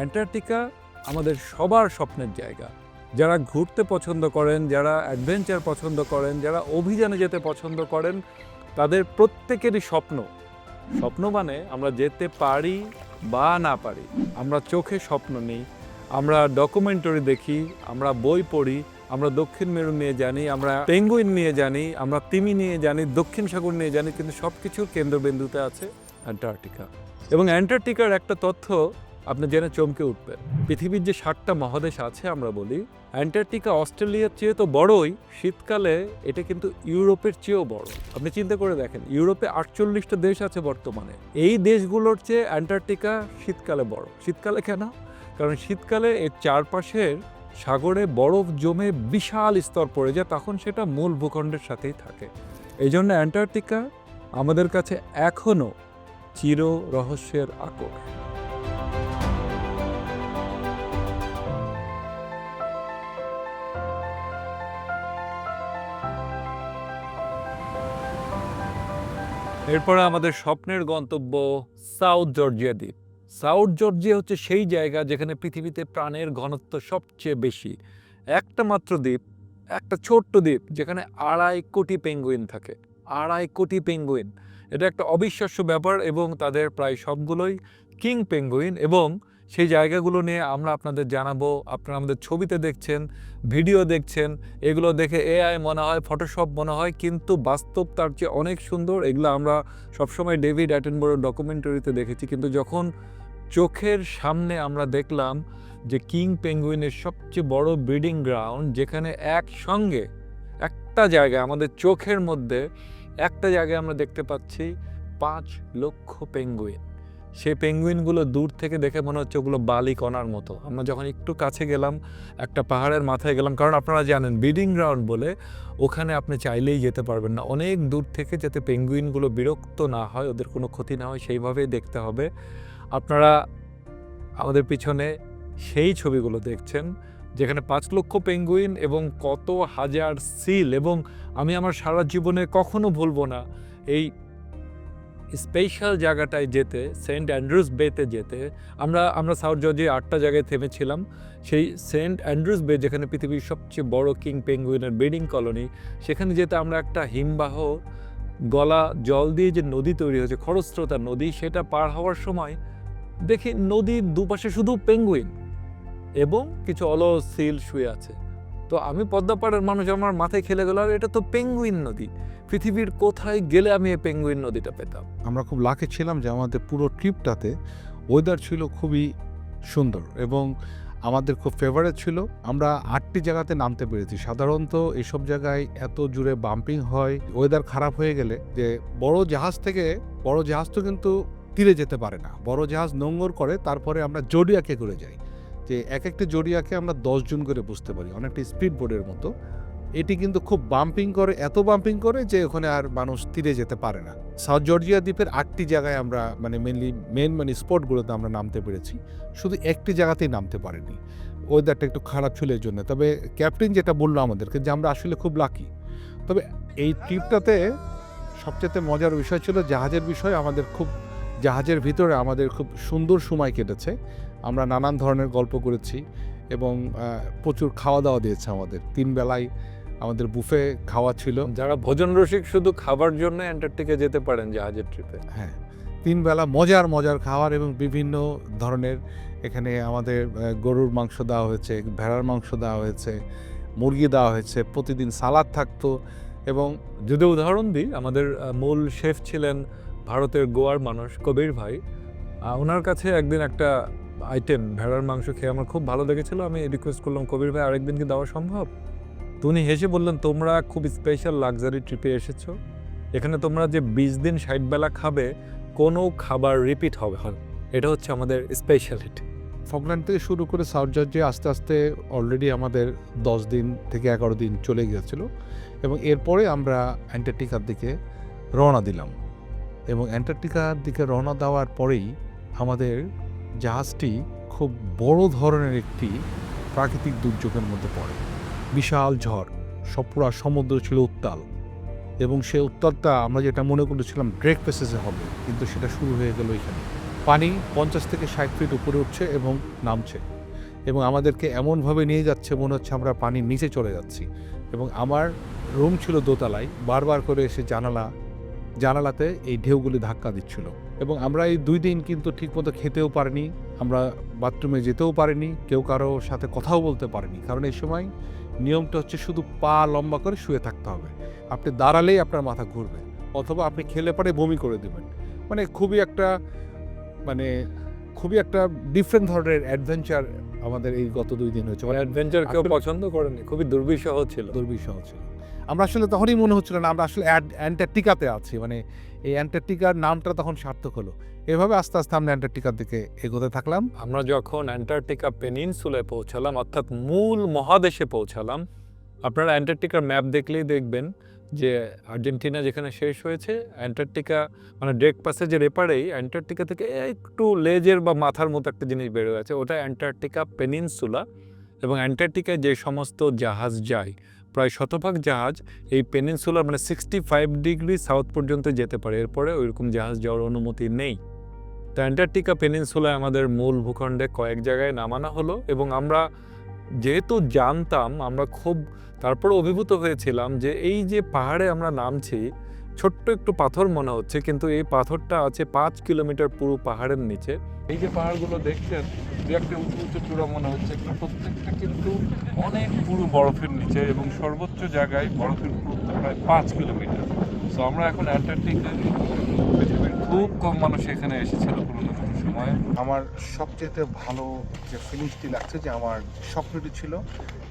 Antarctica আমাদের সবার স্বপ্নের জায়গা। যারা ঘুরতে পছন্দ করেন, যারা অ্যাডভেঞ্চার পছন্দ করেন, যারা অভিযানে যেতে পছন্দ করেন, তাদের প্রত্যেকেরই স্বপ্ন। স্বপ্ন মানে আমরা যেতে পারি বা না পারি। আমরা চোখে স্বপ্ন নিই। আমরা ডকুমেন্টারি দেখি, আমরা বই পড়ি, আমরা দক্ষিণ মেরু নিয়ে জানি, আমরা পেঙ্গুইন নিয়ে জানি, আমরা তিমি নিয়ে জানি, দক্ষিণ সাগর নিয়ে জানি, কিন্তু সব কিছুর কেন্দ্রবিন্দুতে আছে অ্যান্টার্কটিকা। এবং অ্যান্টার্কটিকার একটা তথ্য আপনি জেনে চমকে উঠবেন। পৃথিবীর যে ষাটটা মহাদেশ আছে, আমরা বলি, অ্যান্টার্কটিকা, অস্ট্রেলিয়ার চেয়ে তো বড়ই, শীতকালে এটা কিন্তু ইউরোপের চেয়েও বড়। আপনি চিন্তা করে দেখেন, ইউরোপে আটচল্লিশটা দেশ আছে বর্তমানে। এই দেশগুলোর চেয়ে অ্যান্টার্কটিকা শীতকালে বড়। শীতকালে কেন? কারণ শীতকালে এর চারপাশের সাগরে বরফ জমে বিশাল স্তর পড়ে যায়, তখন সেটা মূল ভূখণ্ডের সাথেই থাকে। এই জন্য অ্যান্টার্কটিকা আমাদের কাছে এখনও চির রহস্যের আকর। এরপরে আমাদের স্বপ্নের গন্তব্য সাউথ জর্জিয়া দ্বীপ। সাউথ জর্জিয়া হচ্ছে সেই জায়গা যেখানে পৃথিবীতে প্রাণের ঘনত্ব সবচেয়ে বেশি। একটা মাত্র দ্বীপ, একটা ছোট্ট দ্বীপ, যেখানে আড়াই কোটি পেঙ্গুইন থাকে। আড়াই কোটি পেঙ্গুইন। এটা একটা অবিশ্বাস্য ব্যাপার এবং তাদের প্রায় সবগুলোই কিং পেঙ্গুইন এবং সেই জায়গাগুলো নিয়ে আমরা আপনাদের জানাব, আপনারা আমাদের ছবিতে দেখছেন, ভিডিও দেখছেন, এগুলো দেখে এআই মনে হয় ফটোশপ মনে হয়, কিন্তু বাস্তব তার চেয়ে অনেক সুন্দর। এগুলো আমরা সবসময় ডেভিড অ্যাটেনবরো ডকুমেন্টারিতে দেখেছি, কিন্তু যখন চোখের সামনে আমরা দেখলাম যে কিং পেঙ্গুইনের সবচেয়ে বড় ব্রিডিং গ্রাউন্ড যেখানে একসঙ্গে একটা জায়গায়, আমাদের চোখের মধ্যে একটা জায়গায় আমরা দেখতে পাচ্ছি পাঁচ লক্ষ পেঙ্গুইন সেই পেঙ্গুইনগুলো দূর থেকে দেখে মনে হচ্ছে ওগুলো বালি কণার মতো। আমরা যখন একটু কাছে গেলাম, একটা পাহাড়ের মাথায় গেলাম, কারণ আপনারা জানেন ব্রিডিং গ্রাউন্ড বলে ওখানে আপনি চাইলেই যেতে পারবেন না। অনেক দূর থেকে যাতে পেঙ্গুইনগুলো বিরক্ত না হয়, ওদের কোনো ক্ষতি না হয়, সেইভাবেই দেখতে হবে। আপনারা আমাদের পিছনে সেই ছবিগুলো দেখছেন, যেখানে পাঁচ লক্ষ পেঙ্গুইন এবং কত হাজার সিল এবং আমি আমার সারা জীবনে কখনো ভুলবো না। এই স্পেশাল জায়গাটায় যেতে, সেন্ট অ্যান্ড্রুজ বেতে যেতে, আমরা আমরা সাউথ জর্জিয়া আটটা জায়গায় থেমেছিলাম। সেই সেন্ট অ্যান্ড্রুজ বে, যেখানে পৃথিবীর সবচেয়ে বড় কিং পেঙ্গুইনের ব্রিডিং কলোনি, সেখানে যেতে আমরা একটা হিমবাহ গলা জল দিয়ে যে নদী তৈরি হয়েছে, খরস্রোতা নদী, সেটা পার হওয়ার সময় দেখি নদীর দুপাশে শুধু পেঙ্গুইন এবং কিছু অলস শুয়ে আছে। তো আমি পদ্মাপাড়ের মানুষ, আমার মাথায় খেলে গেল, আর, এটা তো পেঙ্গুইন নদী। পৃথিবীর কোথায় গেলে আমি এই পেঙ্গুইন নদীটা পেতাম? আমরা খুব লাখে ছিলাম যে আমাদের পুরো ট্রিপটাতে ওয়েদার ছিল খুবই সুন্দর এবং আমাদের খুব ফেভারেট ছিল। আমরা আটটি জায়গাতে নামতে পেরেছি। সাধারণত এসব জায়গায় এত জুড়ে বাম্পিং হয় ওয়েদার খারাপ হয়ে গেলে যে বড় জাহাজ থেকে, বড় জাহাজ তো কিন্তু তীরে যেতে পারে না। বড় জাহাজ নোঙ্গর করে, তারপরে আমরা জডিয়াকে করে যাই। যে এক একটা জডিয়াকে আমরা দশ জন করে বুঝতে পারি, অনেকটা স্পিড বোর্ডের মতো। এটি কিন্তু খুব বাম্পিং করে, এত বাম্পিং করে যে ওখানে আর মানুষ তীরে যেতে পারে না। সাউথ জর্জিয়া দ্বীপের আটটি জায়গায় আমরা মানে মেনলি মেন মানে স্পটগুলোতে আমরা নামতে পেরেছি। শুধু একটি জায়গাতেই নামতে পারিনি। ওয়েদারটা একটু খারাপ ছিল এর জন্য। তবে ক্যাপ্টেন যেটা বলল আমাদেরকে যে আমরা আসলে খুব লাকি তবে এই ট্রিপটাতে সবচেয়ে মজার বিষয় ছিল জাহাজের বিষয়। আমাদের খুব জাহাজের ভিতরে আমাদের খুব সুন্দর সময় কেটেছে। আমরা নানান ধরনের গল্প করেছি এবং প্রচুর খাওয়া দাওয়া দিয়েছে আমাদের। তিন বেলায় আমাদের বুফে খাওয়া ছিল। যারা ভোজন রসিক শুধু খাবার জন্য অ্যান্টার্কটিকা যেতে পারেন জাহাজের ট্রিপে। হ্যাঁ তিন বেলা মজার মজার খাবার এবং বিভিন্ন ধরনের এখানে আমাদের গরুর মাংস দেওয়া হয়েছে ভেড়ার মাংস দেওয়া হয়েছে মুরগি দেওয়া হয়েছে প্রতিদিন সালাদ থাকতো এবং যদি উদাহরণ দিই আমাদের মূল শেফ ছিলেন ভারতের গোয়ার মানুষ কবির ভাই। ওনার কাছে একদিন একটা আইটেম, ভেড়ার মাংস খেয়ে আমার খুব ভালো লেগেছিলো। আমি রিকোয়েস্ট করলাম, কবির ভাই, আরেকদিন কি দেওয়া সম্ভব? তো উনি হেসে বললেন, তোমরা খুব স্পেশাল লাক্সারি ট্রিপে এসেছ। এখানে তোমরা যে বিশ দিন ষাট বেলা খাবে, কোনো খাবার রিপিট হবে। এটা হচ্ছে আমাদের স্পেশালিটি ফকল্যান্ড থেকে শুরু করে সাউথ জর্জিয়া আস্তে আস্তে অলরেডি আমাদের দশ দিন থেকে এগারো দিন চলে গিয়েছিল এবং এরপরে আমরা অ্যান্টার্কটিকার দিকে রওনা দিলাম। এবং অ্যান্টার্কটিকার দিকে রওনা দেওয়ার পরেই আমাদের জাহাজটি খুব বড় ধরনের একটি প্রাকৃতিক দুর্যোগের মধ্যে পড়ে। বিশাল ঝড় সব পুরা সমুদ্র ছিল উত্তাল এবং সেই উত্তালটা আমরা যেটা মনে করেছিলাম ড্রেক পেসেসে হবে, কিন্তু সেটা শুরু হয়ে গেল এখানে। পানি পঞ্চাশ থেকে ষাট ফিট উপরে উঠছে এবং নামছে এবং আমাদেরকে এমনভাবে নিয়ে যাচ্ছে মনে হচ্ছে আমরা পানির নিচে চলে যাচ্ছি এবং আমার রুম ছিল দোতলায়, বারবার করে এসে জানালা, জানালাতে এই ঢেউগুলি ধাক্কা দিচ্ছিল। এবং আমরা এই দুই দিন কিন্তু ঠিকমতো খেতেও পারিনি আমরা বাথরুমে যেতেও পারিনি কেউ কারও সাথে কথাও বলতে পারিনি। কারণ এই সময় নিয়মটা হচ্ছে শুধু পা লম্বা করে শুয়ে থাকতে হবে। আপনি দাঁড়ালেই আপনার মাথা ঘুরবে অথবা আপনি খেলে পরে বমি করে দেবেন। মানে খুবই একটা মানে খুবই একটা ডিফারেন্ট ধরনের অ্যাডভেঞ্চার আমাদের এই গত দুই দিন হয়েছে। মানে অ্যাডভেঞ্চার কেউ পছন্দ করেনি খুবই দুর্বিষহ ছিল। দুর্বিষহ ছিল। আমরা আসলে তখনই মনে হচ্ছিল না আমরা আসলে অ্যান্টার্কটিকাতে আছি মানে এই অ্যান্টার্কটিকার নামটা তখন সার্থক হলো। এভাবে আস্তে আস্তে আমরা অ্যান্টার্কটিকার দিকে এগোতে থাকলাম। আমরা যখন অ্যান্টার্কটিকা পেনিনসুলায় পৌঁছালাম, অর্থাৎ মূল মহাদেশে পৌঁছালাম, আপনারা অ্যান্টার্কটিকার ম্যাপ দেখলেই দেখবেন যে আর্জেন্টিনা যেখানে শেষ হয়েছে, অ্যান্টার্কটিকা মানে ডেক প্যাসেজের এপারেই অ্যান্টার্কটিকা থেকে একটু লেজের বা মাথার মতো একটা জিনিস বেরো আছে, ওটা অ্যান্টার্কটিকা পেনিনসুলা। এবং অ্যান্টার্কটিকায় যে সমস্ত জাহাজ যায় প্রায় শতভাগ জাহাজ এই পেনিনসুলার মানে সিক্সটি ফাইভ ডিগ্রি সাউথ পর্যন্ত যেতে পারে। এরপরে ওইরকম জাহাজ যাওয়ার অনুমতি নেই। তো অ্যান্টার্কটিকা পেনিনসুলায় আমাদের মূল ভূখণ্ডে কয়েক জায়গায় নামানো হলো এবং আমরা যেহেতু জানতাম, আমরা খুব তারপর অভিভূত হয়েছিলাম যে এই যে পাহাড়ে আমরা নামছি ছোট্ট একটু পাথর মনে হচ্ছে, কিন্তু এই পাথরটা আছে পাঁচ কিলোমিটার পুরো পাহাড়ের নিচে। এই যে পাহাড়গুলো দেখছেন, দু একটা উঁচু উঁচু চূড়া মনে হচ্ছে এগুলো প্রত্যেকটা কিন্তু অনেক পুরো বরফের নিচে এবং সর্বোচ্চ জায়গায় বরফের পুরুত্ব প্রায় পাঁচ কিলোমিটার। তো আমরা এখন অ্যান্টার্কটিকা পৃথিবীর খুব কম মানুষ এখানে এসেছিল পুরোনো কোনো সময়। আমার সবচেয়ে ভালো যে ফিলিংসটি লাগছে যে আমার স্বপ্নটি ছিল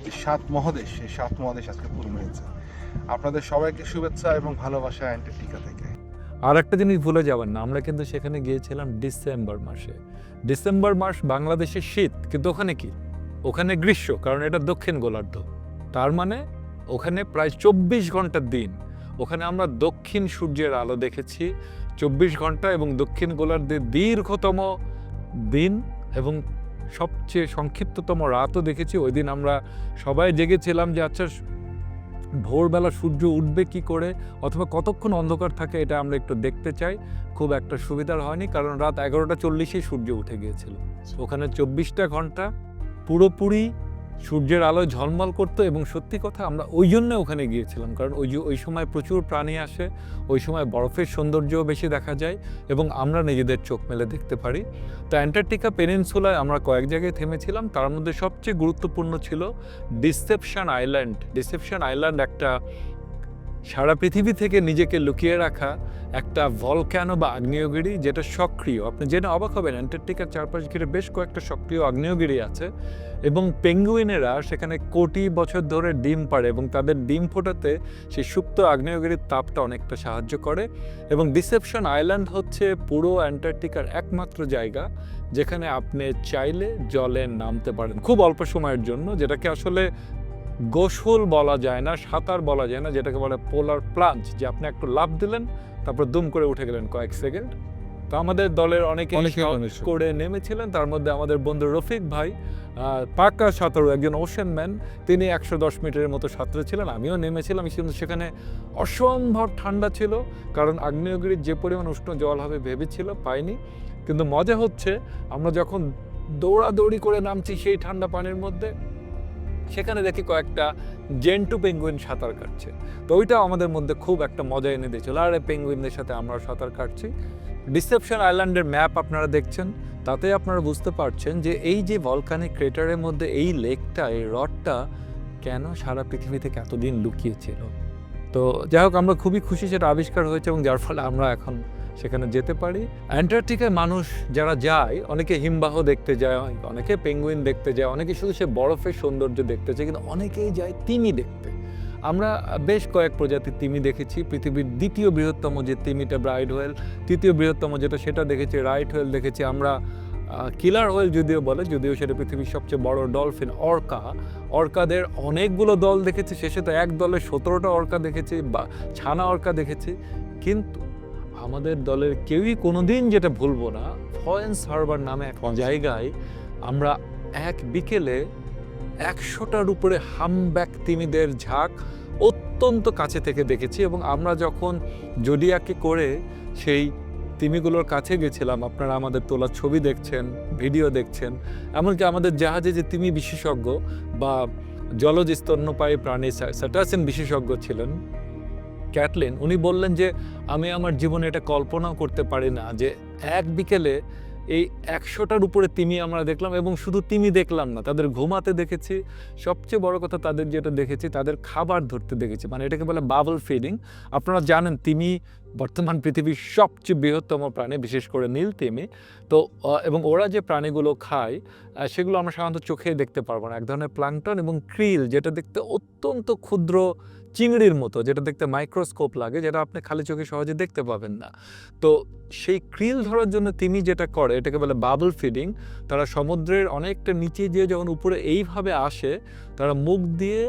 যে সাত মহাদেশ সেই সাত মহাদেশ আজকে পূর্ণ হয়েছে। আপনাদের সবাইকে শুভেচ্ছা এবং ভালোবাসা অ্যান্টার্কটিকা থেকে। আর একটা জিনিস ভুলে যাবেন না আমরা কিন্তু সেখানে গিয়েছিলাম ডিসেম্বর মাসে। ডিসেম্বর মাস বাংলাদেশে শীত কিন্তু ওখানে কি? ওখানে গ্রীষ্ম কারণ এটা দক্ষিণ গোলার্ধ। তার মানে ওখানে প্রায় চব্বিশ ঘণ্টার দিন ওখানে আমরা দক্ষিণ সূর্যের আলো দেখেছি চব্বিশ ঘণ্টা এবং দক্ষিণ গোলার্ধের দীর্ঘতম দিন এবং সবচেয়ে সংক্ষিপ্ততম রাতও দেখেছি। ওই দিন আমরা সবাই জেগেছিলাম যে আচ্ছা ভোরবেলা সূর্য উঠবে কি করে অথবা কতক্ষণ অন্ধকার থাকে এটা আমরা একটু দেখতে চাই। খুব একটা সুবিধার হয়নি কারণ রাত এগারোটা চল্লিশেই সূর্য উঠে গিয়েছিল। ওখানে চব্বিশটা ঘণ্টা পুরোপুরি সূর্যের আলোয় ঝলমল করতো এবং সত্যি কথা আমরা ওই জন্য ওখানে গিয়েছিলাম। কারণ ওই ওই সময় প্রচুর প্রাণী আসে, ওই সময় বরফের সৌন্দর্যও বেশি দেখা যায় এবং আমরা নিজেদের চোখ মেলে দেখতে পারি। তো অ্যান্টার্কটিকা পেনিনসুলায় আমরা কয়েক জায়গায় থেমেছিলাম। তার মধ্যে সবচেয়ে গুরুত্বপূর্ণ ছিল ডিসেপশন আইল্যান্ড। ডিসেপশন আইল্যান্ড একটা সারা পৃথিবী থেকে নিজেকে লুকিয়ে রাখা একটা ভলক্যানো বা আগ্নেয়গিরি যেটা সক্রিয়। আপনি জেনে অবাক হবেন, অ্যান্টার্কটিকার চারপাশ ঘিরে বেশ কয়েকটা সক্রিয় আগ্নেয়গিরি আছে এবং পেঙ্গুইনেরা সেখানে কোটি বছর ধরে ডিম পাড়ে এবং তাদের ডিম ফোটাতে সেই সুপ্ত আগ্নেয়গিরির তাপটা অনেকটা সাহায্য করে এবং ডিসেপশন আইল্যান্ড হচ্ছে পুরো অ্যান্টার্কটিকার একমাত্র জায়গা যেখানে আপনি চাইলে জলে নামতে পারেন, খুব অল্প সময়ের জন্য, যেটাকে আসলে গোসল বলা যায় না সাঁতার বলা যায় না যেটাকে বলে পোলার প্লাঞ্চ যে আপনি একটু লাভ দিলেন তারপর দুম করে উঠে গেলেন কয়েক সেকেন্ড তো আমাদের দলের অনেকে। করে নেমেছিলেন তার মধ্যে আমাদের বন্ধু রফিক ভাই পাক্কা সাঁতারু একজন ওশেন ম্যান তিনি একশো দশ মিটারের মতো সাঁতরে ছিলেন আমিও নেমেছিলাম কিন্তু সেখানে অসম্ভব ঠান্ডা ছিল কারণ আগ্নেয়গিরির যে পরিমাণ উষ্ণ জল হবে ভেবেছিল পাইনি কিন্তু মজা হচ্ছে আমরা যখন দৌড়াদৌড়ি করে নামছি সেই ঠান্ডা পানির মধ্যে সেখানে দেখি কয়েকটা জেন্টু পেঙ্গুইন সাঁতার কাটছে। তো ওইটাও আমাদের মধ্যে খুব একটা মজা এনে দিয়েছিল। আর পেঙ্গুইনদের সাথে আমরা সাঁতার কাটছি। ডিসেপশন আইল্যান্ডের ম্যাপ আপনারা দেখছেন। তাতে আপনারা বুঝতে পারছেন যে এই যে ভলকানিক ক্রেটারের মধ্যে এই লেকটা এই হ্রদটা কেন সারা পৃথিবী থেকে এতদিন লুকিয়েছিল? তো যাই হোক, আমরা খুবই খুশি সেটা আবিষ্কার হয়েছে এবং যার ফলে আমরা এখন সেখানে যেতে পারি। অ্যান্টার্কটিকায় মানুষ যারা যায়, অনেকে হিমবাহ দেখতে যায়, অনেকে পেঙ্গুইন দেখতে যায়, অনেকে শুধু সে বরফের সৌন্দর্য দেখতে চায়, কিন্তু অনেকেই যায় তিমি দেখতে। আমরা বেশ কয়েক প্রজাতির তিমি দেখেছি। পৃথিবীর দ্বিতীয় বৃহত্তম যে তিমিটা, ব্রাইড হোয়েল, তৃতীয় বৃহত্তম যেটা, সেটা দেখেছি, রাইট হোয়েল দেখেছি। আমরা কিলার হোয়েল যদিও বলে, যদিও সেটা পৃথিবীর সবচেয়ে বড় ডলফিন, অর্কা। অর্কাদের অনেকগুলো দল দেখেছি, শেষে তো এক দলে সতেরোটা অর্কা দেখেছি বা ছানা অর্কা দেখেছি। কিন্তু আমাদের দলের কেউই কোনোদিন যেটা ভুলবো না ফয়েন হারবার নামে এক জায়গায় আমরা এক বিকেলে একশোটার উপরে হামব্যাক তিমিদের ঝাঁক অত্যন্ত কাছে থেকে দেখেছি এবং আমরা যখন জডিয়াকে করে সেই তিমিগুলোর কাছে গেছিলাম আপনারা আমাদের তোলা ছবি দেখছেন ভিডিও দেখছেন এমনকি আমাদের জাহাজে যে তিমি বিশেষজ্ঞ বা জলজ স্তন্যপায়ী প্রাণী স্যাটাসিন বিশেষজ্ঞ ছিলেন ক্যাটলিন উনি বললেন যে, আমি আমার জীবনে এটা কল্পনাও করতে পারি না যে, এক বিকেলে এই একশোটার উপরে তিমি আমরা দেখলাম এবং শুধু তিমি দেখলাম না, তাদের ঘুমাতে দেখেছি। সবচেয়ে বড় কথা তাদের যেটা দেখেছি, তাদের খাবার ধরতে দেখেছি মানে এটাকে বলে বাবল ফিডিং আপনারা জানেন, তিমি বর্তমান পৃথিবীর সবচেয়ে বৃহত্তম প্রাণী, বিশেষ করে নীল তিমি। তো এবং ওরা যে প্রাণীগুলো খায় সেগুলো আমরা সাধারণত চোখে দেখতে পারব না। এক ধরনের প্লাঙ্কটন এবং ক্রিল, যেটা দেখতে অত্যন্ত ক্ষুদ্র চিংড়ির মতো, যেটা দেখতে মাইক্রোস্কোপ লাগে, যেটা আপনি খালি চোখে সহজে দেখতে পাবেন না। তো সেই ক্রিল ধরার জন্য তিমি যেটা করে, এটাকে বলে বাবল ফিডিং তারা সমুদ্রের অনেকটা নিচে গিয়ে যখন উপরে এইভাবে আসে, তারা মুখ দিয়ে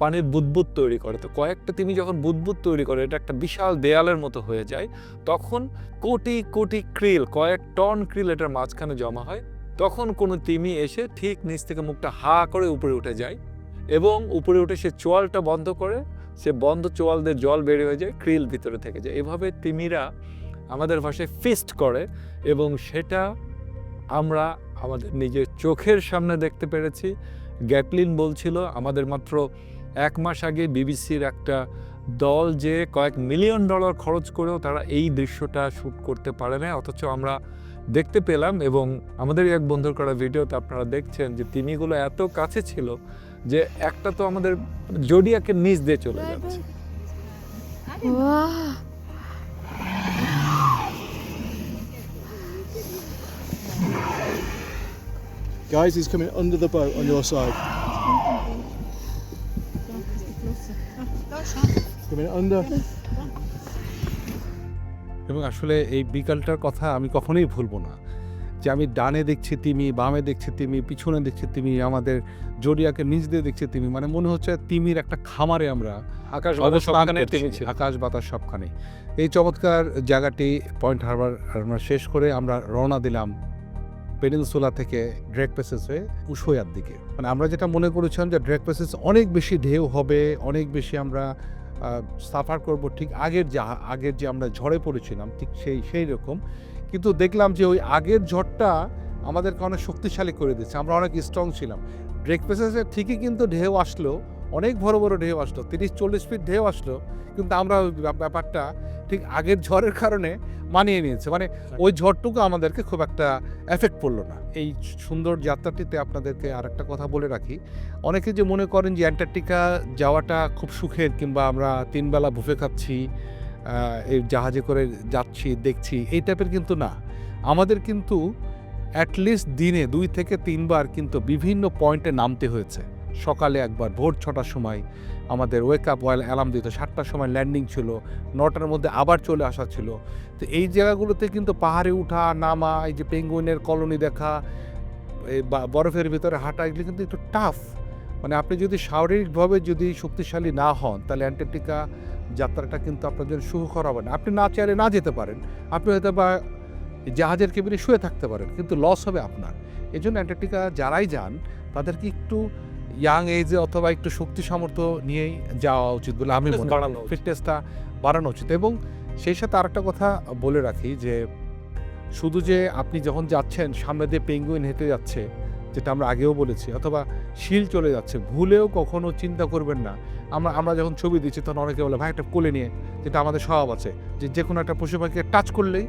পানির বুদবুদ তৈরি করে। তো কয়েকটা তিমি যখন বুদবুদ তৈরি করে, এটা একটা বিশাল দেয়ালের মতো হয়ে যায়, তখন কোটি কোটি ক্রিল, কয়েক টন ক্রিল এটার মাঝখানে জমা হয়। তখন কোনো তিমি এসে ঠিক নিচ থেকে মুখটা হা করে উপরে উঠে যায় এবং উপরে উঠে সে চোয়ালটা বন্ধ করে সে বন্ধ চোয়াল দিয়ে জল বের হয়ে যায়, ক্রিল ভিতরে থেকে যায়। এভাবে তিমিরা আমাদের ভাষায় ফিস্ট করে এবং সেটা আমরা আমাদের নিজের চোখের সামনে দেখতে পেরেছি। গ্যাটলিন বলছিল, আমাদের মাত্র এক মাস আগে বিবিসির একটা দল যে কয়েক মিলিয়ন ডলার খরচ করেও তারা এই দৃশ্যটা শ্যুট করতে পারে না অথচ আমরা দেখতে পেলাম এবং আমাদের এক বন্ধুর করা ভিডিওতে আপনারা দেখছেন যে তিমিগুলো এত কাছে ছিল যে একটা তো আমাদের জোডিয়াকে নিচ দিয়ে চলে যাচ্ছে Guys, he's coming under the boat on your side. Coming under. এবং আসলে এই বিকালটার কথা আমি কখনোই ভুলবো না যে আমি ডানে দেখছি তিমি বামে দেখছি তিমি পিছনে দেখছি তিমি আমাদের জড়িয়াকে নিচ দিয়ে দেখছি তিমি মানে মনে হচ্ছে তিমির একটা খামারে আমরা আকাশ আকাশ বাতাস সবখানে। এই চমৎকার জায়গাটি পয়েন্ট হারবার আমরা শেষ করে আমরা রওনা দিলাম পেনিনসুলা থেকে ড্রেক প্যাসেজ হয়ে উশোয়ার দিকে। মানে আমরা যেটা মনে করেছিলাম যে ড্রেক প্যাসেজ অনেক বেশি ঢেউ হবে অনেক বেশি আমরা সাফার করব ঠিক আগের যা আগের যে আমরা ঝড়ে পড়েছিলাম ঠিক সেই সেই রকম। কিন্তু দেখলাম যে ওই আগের ঝড়টা আমাদেরকে অনেক শক্তিশালী করে দিচ্ছে আমরা অনেক স্ট্রং ছিলাম। প্যাসেজে ঠিকই কিন্তু ঢেউ আসলো অনেক বড় বড় ঢেউ আসলো তিরিশ চল্লিশ ফিট ঢেউ আসলো কিন্তু আমরা ব্যাপারটা ঠিক আগের ঝড়ের কারণে মানিয়ে নিয়েছে। মানে ওই ঝড়টুকু আমাদেরকে খুব একটা এফেক্ট পড়ল না। এই সুন্দর যাত্রাটিতে আপনাদেরকে আর একটা কথা বলে রাখি। অনেকে যে মনে করেন যে অ্যান্টার্কটিকা যাওয়াটা খুব সুখের কিংবা আমরা তিনবেলা বুফে খাচ্ছি এই জাহাজে করে যাচ্ছি, দেখছি, এই টাইপের কিন্তু না। আমাদের কিন্তু অ্যাটলিস্ট দিনে দুই থেকে তিনবার কিন্তু বিভিন্ন পয়েন্টে নামতে হয়েছে। সকালে একবার, ভোর ছটার সময় আমাদের ওয়েক আপ ওয়াইল অ্যালার্ম দিত, সাতটার সময় ল্যান্ডিং ছিল, নটার মধ্যে আবার চলে আসা ছিল। তো এই জায়গাগুলোতে কিন্তু পাহাড়ে উঠা, নামা, এই যে পেঙ্গুইনের কলোনি দেখা, এই বরফের ভিতরে হাঁটা, এগুলো কিন্তু একটু টাফ মানে আপনি যদি শারীরিকভাবে যদি শক্তিশালী না হন, তাহলে অ্যান্টার্কটিকা যাত্রাটা কিন্তু আপনার জন্য সুখকর হবে না। আপনি না চাইলে না যেতে পারেন। আপনি হয়তো বা জাহাজের কেবিনে শুয়ে থাকতে পারেন কিন্তু লস হবে আপনার। এই জন্য অ্যান্টার্কটিকা যারাই যান তাদেরকে একটু ইয়াং এজে অথবা একটু শক্তি সামর্থ্য নিয়েই যাওয়া উচিত বলে আমি মনে ফিটনেসটা বাড়ানো উচিত। এবং সেই সাথে আরেকটা কথা বলে রাখি যে শুধু যে আপনি যখন যাচ্ছেন সামনে দিয়ে পেঙ্গুইন হেঁটে যাচ্ছে যেটা আমরা আগেও বলেছি, অথবা শিল চলে যাচ্ছে, ভুলেও কখনো চিন্তা করবেন না। আমরা আমরা যখন ছবি দিচ্ছি, তখন অনেকে বলে, ভাই, একটা কোলে নিয়ে, যেটা আমাদের স্বভাব আছে, যে যে কোনো একটা পশু পাখিকে টাচ করলেই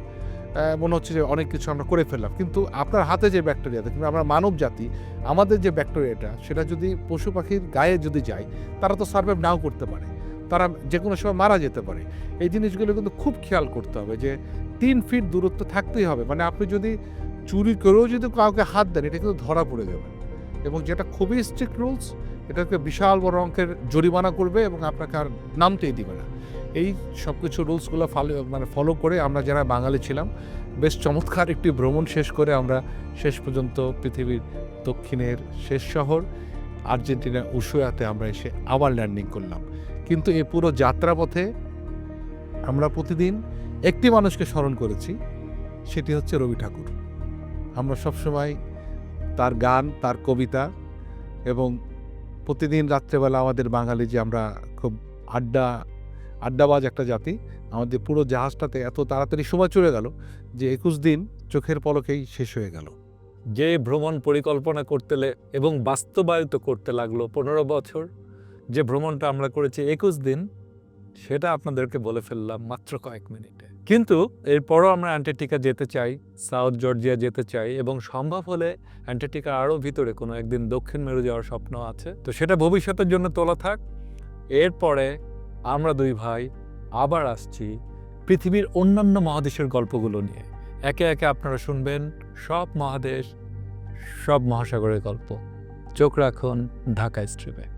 মনে হচ্ছে যে অনেক কিছু আমরা করে ফেললাম। কিন্তু আপনার হাতে যে ব্যাকটেরিয়াটা কিংবা আমরা মানব জাতি, আমাদের যে ব্যাকটেরিয়াটা সেটা যদি পশু পাখির গায়ে যদি যায়, তারা তো সার্ভাইভ নাও করতে পারে। তারা যে কোনো সময় মারা যেতে পারে। এই জিনিসগুলো কিন্তু খুব খেয়াল করতে হবে যে, তিন ফিট দূরত্ব থাকতেই হবে। মানে আপনি যদি চুরি করেও যদি কাউকে হাত দেন, এটা কিন্তু ধরা পড়ে যাবে। এবং যেটা খুবই স্ট্রিক্ট রুলস এটাকে বিশাল বড় অঙ্কের জরিমানা করবে এবং আপনাকে আর নামতেই দিবে না। এই সব কিছু রুলসগুলো ফলো মানে ফলো করে আমরা যারা বাঙালি ছিলাম, বেশ চমৎকার একটি ভ্রমণ শেষ করে আমরা শেষ পর্যন্ত পৃথিবীর দক্ষিণের শেষ শহর আর্জেন্টিনা উশুয়াতে আমরা এসে আবার ল্যান্ডিং করলাম। কিন্তু এই পুরো যাত্রাপথে আমরা প্রতিদিন একটি মানুষকে স্মরণ করেছি, সেটি হচ্ছে রবি ঠাকুর। আমরা সবসময় তার গান, তার কবিতা এবং প্রতিদিন রাত্রেবেলা আমাদের বাঙালি যে আমরা খুব আড্ডা, আড্ডাবাজ একটা জাতি, আমাদের পুরো জাহাজটাতে এত তাড়াতাড়ি সময় চলে গেল যে একুশ দিন চোখের পলকেই শেষ হয়ে গেল। যে ভ্রমণ পরিকল্পনা করতে এবং বাস্তবায়িত করতে লাগল পনেরো বছর, যে ভ্রমণটা আমরা করেছি একুশ দিন, সেটা আপনাদেরকে বলে ফেললাম মাত্র কয়েক মিনিটে। কিন্তু এরপরও আমরা অ্যান্টার্কটিকা যেতে চাই, সাউথ জর্জিয়া যেতে চাই এবং সম্ভব হলে অ্যান্টার্কটিকা আরও ভিতরে কোনো একদিন দক্ষিণ মেরু যাওয়ার স্বপ্ন আছে। তো সেটা ভবিষ্যতের জন্য তোলা থাক। এরপরে আমরা দুই ভাই আবার আসছি পৃথিবীর অন্যান্য মহাদেশের গল্পগুলো নিয়ে। একে একে আপনারা শুনবেন সব মহাদেশ, সব মহাসাগরের গল্প। চোখ রাখুন ঢাকা স্ট্রিপে